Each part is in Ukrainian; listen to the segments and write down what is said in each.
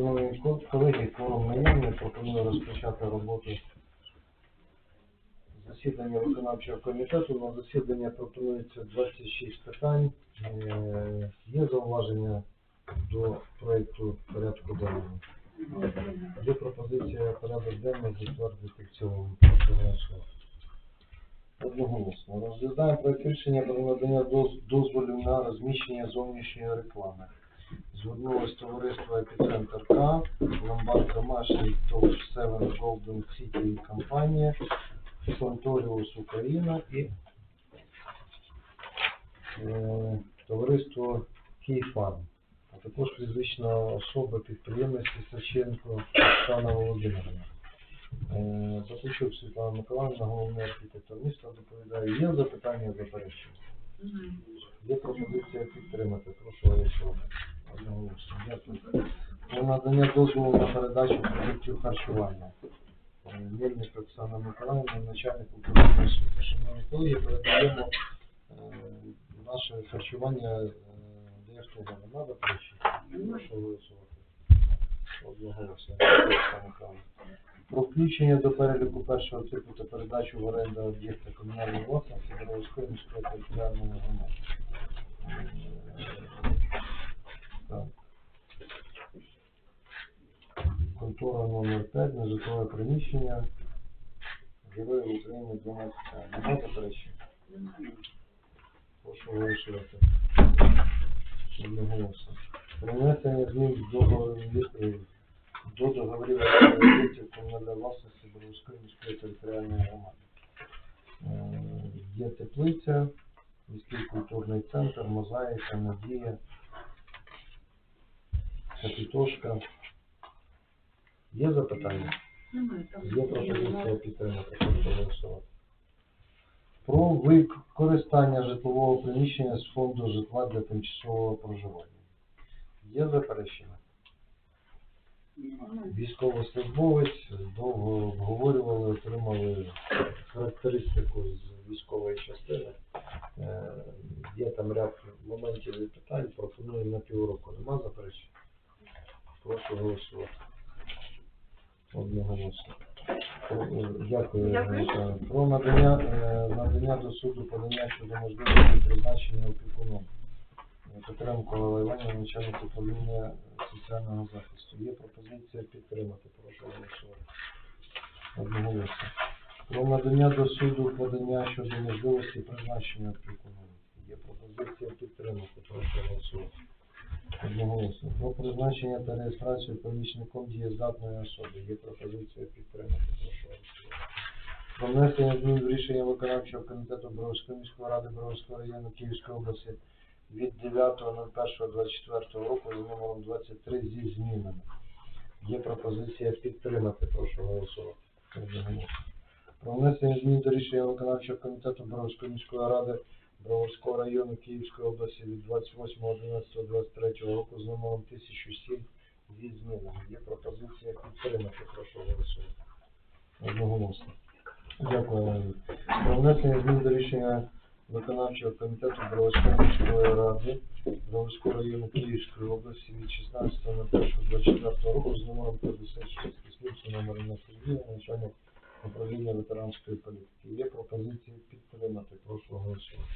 Шановні колеги, форум наявний, пропоную розпочати роботу засідання виконавчого комітету. На засідання пропонується 26 питань. Е, Є зауваження до проекту порядку денного? Є пропозиція порядок денний затвердити в цілому. Одноголосно. Розглядаємо проект рішення про надання доз- дозволів на розміщення зовнішньої реклами. Звернулось товариство Епіцентр К, ломбард домашній ТОВ 7 Golden City компанія, Санторіус Україна і е, товариство Київфарм, а також фізична особа підприємець Лисаченко Оксана Володимирівна. Е, Батучук Світлана Миколаївна, головний архітектор міста, доповідає. Є запитання заперечення? Є пропозиція підтримати. Прошу голосувати. Одноголосно. Дякую. Про надання дозволу на передачу продуктів харчування. Е, Мельник Оксана Миколаївна, начальник управління освіти. Шановні колеги, передаємо е, наше харчування е, ДФТГ. Не треба перечити? Прошу голосувати. Одноголосно. Оксана Миколаївна. Про включення до переліку першого типу та передачу в оренду об'єкта комунальної власності Боровської міської територіальної громади. Контора номер 5, нежитлове приміщення. Герої України 12. Немає заперечень? Прошу. Одноголосно. Про змін до до договорів об'єктів комунальної власності Боровської міської територіальної громади. Е, Є теплиця, міський культурний центр, мозаїка, надія, капітошка. Є запитання? Є пропозиція підтримати, прошу голосувати. Про використання житлового приміщення з фонду житла для тимчасового проживання. Є заперечення? Військовослужбовець, довго обговорювали, отримали характеристику з військової частини. Е, Є там ряд моментів і питань, пропоную на півроку. Нема заперечень? Прошу голосувати. Одноголосно. Е, Дякую. Дякую. Про надання, е, надання до суду подання щодо можливості призначення опікуном. Петренко Олег Іванівна, начальник управління соціального захисту. Є пропозиція підтримати. Прошу голосувати. Одноголосно. Про надання до суду подання щодо можливості призначення опікуном. Є пропозиція підтримати. Прошу голосувати. Одноголосно. Про призначення та реєстрацію помічником дієздатної особи. Є пропозиція підтримати. Про внесення змін в рішення виконавчого комітету Боровської міської ради Боровського району Київської області від 9.01.24 року за номером 23 зі змінами. Є пропозиція підтримати. Прошу голосувати. Про внесення змін до рішення виконавчого комітету Боровської міської ради Броварського району Київської області від 28.11.23 року з номером 1007 зі змінами. Є пропозиція підтримати. Прошу голосувати. Одноголосно. Дякую. Про внесення змін до рішення виконавчого комітету Броварської міської ради Броварського району Київської області від 16.01.24 року з номером 56 Кислівці номер на Сергія, начальник управління ветеранської політики. Є пропозиції підтримати. Прошу голосувати.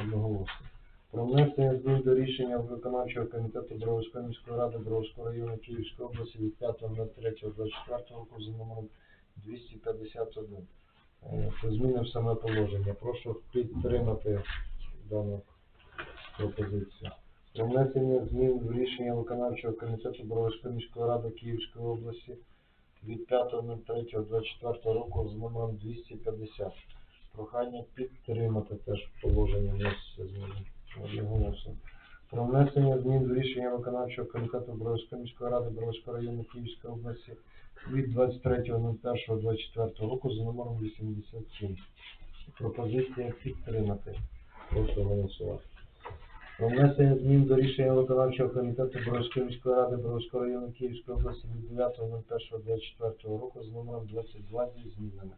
Одноголосно. Про внесення змін до рішення виконавчого комітету Броварської міської ради Броварського району Київської області від 5.03.24 року за номером 251. Е, Це зміни в саме положення. Прошу підтримати дану пропозицію. Про внесення змін в рішення виконавчого комітету Броварської міської ради Київської області від 5.03.24 року з номером 250. Прохання підтримати теж положення вноситься. Про внесення змін в рішення виконавчого комітету Броварської міської ради Броварського району Київської області від 23.01.24 року за номером 87. Пропозиція підтримати. Прошу голосувати. Про внесення змін до рішення виконавчого комітету Боровської міської ради Боровського району Київської області від 9.01.24 року з номером 22 зі змінами.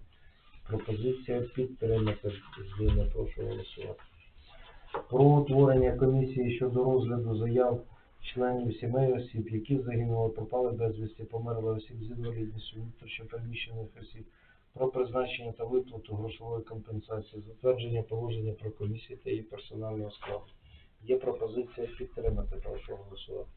Пропозиція підтримати зміни. Прошу голосувати. Про утворення комісії щодо розгляду заяв членів сімей осіб, які загинули, пропали безвісті, померли осіб з інвалідністю, внутрішньо переміщених осіб, про призначення та виплату грошової компенсації, затвердження положення про комісії та її персонального складу. Є пропозиція підтримати, прошу голосувати.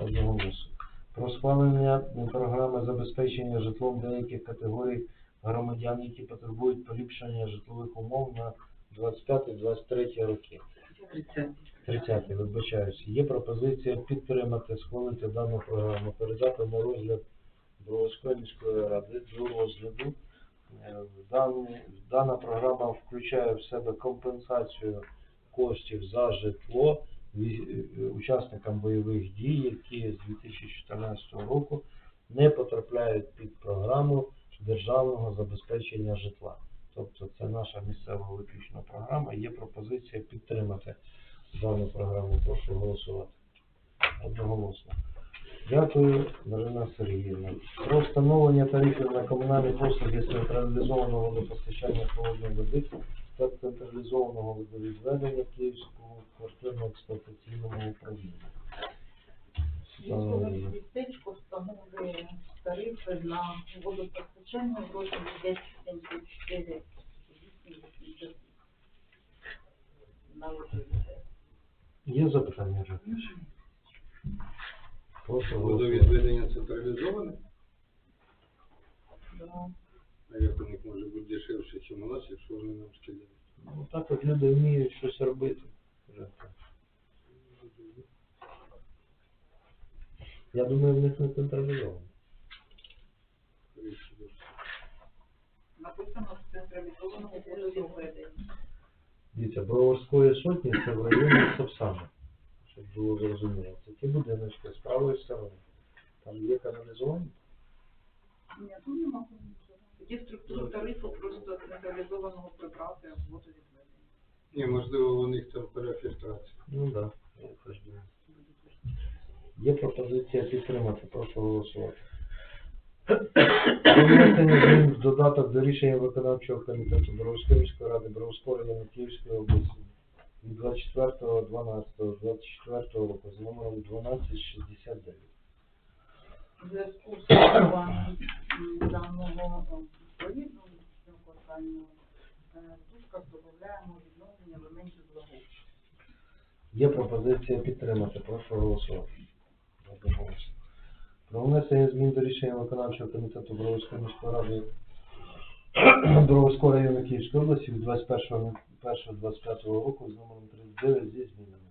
Одного голосу. Про схвалення програми забезпечення житлом деяких категорій громадян, які потребують поліпшення житлових умов на 25-23 роки. 30 вибачаюся. Є пропозиція підтримати, схвалити дану програму, передати на розгляд Броварської міської ради до розгляду. Е, Дана програма включає в себе компенсацію коштів за житло е, учасникам бойових дій, які з 2014 року не потрапляють під програму державного забезпечення житла. Тобто це наша місцева виключна програма. Є пропозиція підтримати дану програму. Прошу голосувати. Одноголосно. Дякую, Марина Сергіївна. Про встановлення тарифів на комунальні послуги з централізованого водопостачання холодної води та централізованого водовідведення Київського квартирно-експлуатаційному управління. Військове Е, містечко встановлює тарифи на водопостачання в розмірі 1074 на лежите. Є запитання? Прошу. Водовідведення централізоване, Да. Них може бути дешевше, ніж у нас, якщо вони нам скидають? Ну, так от люди вміють щось робити. Я думаю, в них не централізовано. Написано в централізованому водовідведенні. Дивіться, Броварської сотні це в районі Сапсана, щоб було зрозуміло. Це ті будиночки з правої сторони. Там є каналізування. Ні, тут нема нічого. Тоді структуру тарифу просто централізованого прибрати в водовідведенні. Ні, можливо, у них там перефільтрація. Ну так, да. Є пропозиція підтримати, прошу голосувати. Внесення змін в додаток до рішення виконавчого комітету Боровської міської ради Боровського району Київської області від 24.12.24 року з номером 1269. В зв'язку з даного е, проїзду квартального в дужках додаємо відновлення елементів благоустрою. Є пропозиція підтримати. Прошу голосувати. Про внесення змін до рішення виконавчого комітету Броварської міської ради Броварського району Київської області від 21.01.25 року з номером 39 зі змінами.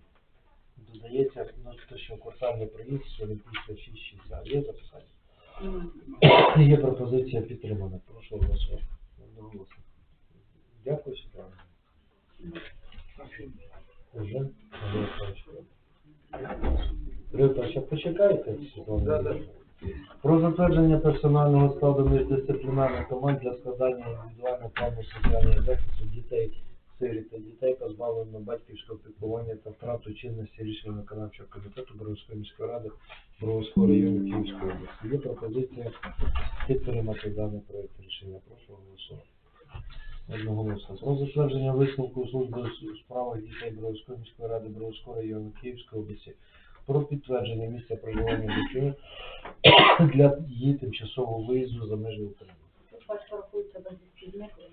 Додається внутрішньоквартальний проїзд з Олімпійська 660. Є записання? Є пропозиція підтримана. Прошу голосувати. Одноголосно. Дякую, Світлана. Уже? Рита, ще почекайте, Світлана. Да, да. Про затвердження персонального складу міждисциплінарних команд для складання індивідуального плану соціального захисту дітей, сиріт та дітей, позбавлених батьківського піклування та втрату чинності рішення виконавчого комітету Боровської міської ради Боровського району Київської області. Є пропозиція підтримати даний проект рішення. Прошу голосувати. Одноголосно. Про затвердження висновку служби у справах дітей Боровської міської ради Боровського району Київської області про підтвердження місця проживання дитини для її тимчасового виїзду за межі України. Батько рахується безвісті зникли,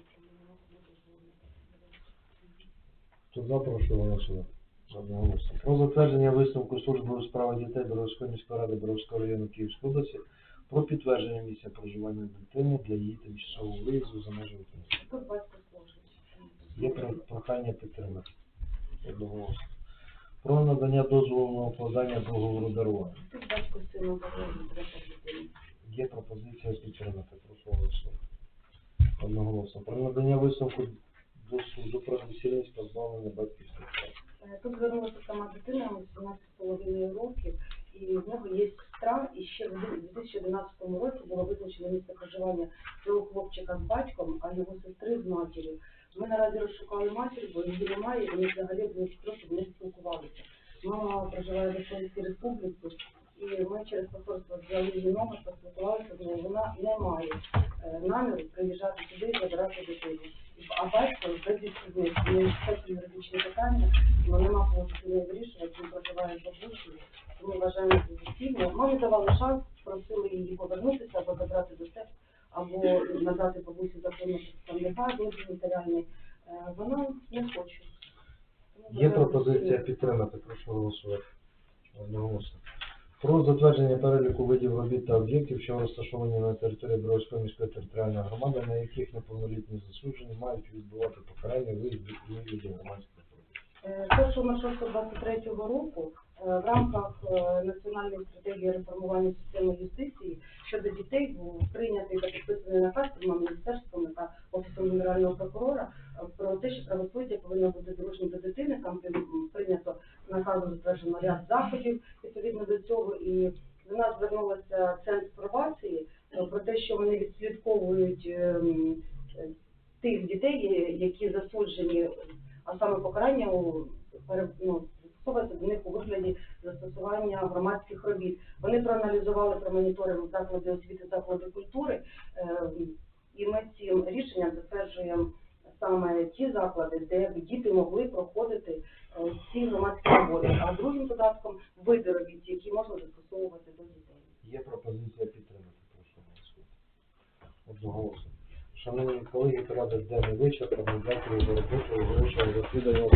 Хто за, прошу голосувати. Одноголосно. Про затвердження висновку служби у справах дітей Боровської міської ради Боровського району Київської області про підтвердження місця проживання дитини для її тимчасового виїзду за межі України. Є про- прохання підтримати. Одноголосно. Про надання дозволу на укладання договору дарування. Є пропозиція підтримати. Прошу голосувати. Одноголосно. Про надання висновку до суду про позбавлення батьківських. Е, Тут звернулася сама дитина 18,5 років, і в нього є сестра, і ще в 2011 році було визначено місце проживання цього хлопчика з батьком, а його сестри з матір'ю. Ми наразі розшукали матір, бо її немає, і вони взагалі були просто не спілкувалися. Мама проживає в Російській Республіці, і ми через посольство взяли її номер, поспілкувалися з нею. Вона не має е, наміру приїжджати сюди і забирати дитину. А батько безвідповідний, не це юридичні питання, але нема кого не вирішувати, він проживає з бабусею, тому вважаємо це доцільно. Ми не давали шанс, просили її повернутися або забрати до себе, або надати бабусі законного представника. Е, Вона не хоче. Є пропозиція підтримати, прошу голосувати. Одноголосно. Про затвердження переліку видів робіт та об'єктів, що розташовані на території Бровської міської територіальної громади, на яких неповнолітні засуджені мають відбувати покарання виїзді у вигляді громадських прав. Е, 1.06.23 року в рамках е, національної стратегії реформування системи юстиції щодо дітей був прийнятий та підписаний наказ трьома міністерствами та офісом генерального прокурора е, про те, що правосуддя повинно бути дружнім до дитини. Там при- прийнято наказом затверджено ряд заходів відповідно до цього. І до нас звернулося центр пробації е, про те, що вони відслідковують ем, е, тих дітей, які засуджені а саме покарання у ну, застосовується до них у вигляді застосування громадських робіт. Вони проаналізували, промоніторили заклади освіти, заклади культури, е, і ми цим рішенням затверджуємо саме ті заклади, де б діти могли проходити е, ці громадські роботи. А другим додатком види робіт, які можна застосовувати до дітей. Є пропозиція підтримати, прошу. Шановні колеги, порядок денний вичерпаний. Дякую за роботу. Оголошую засідання.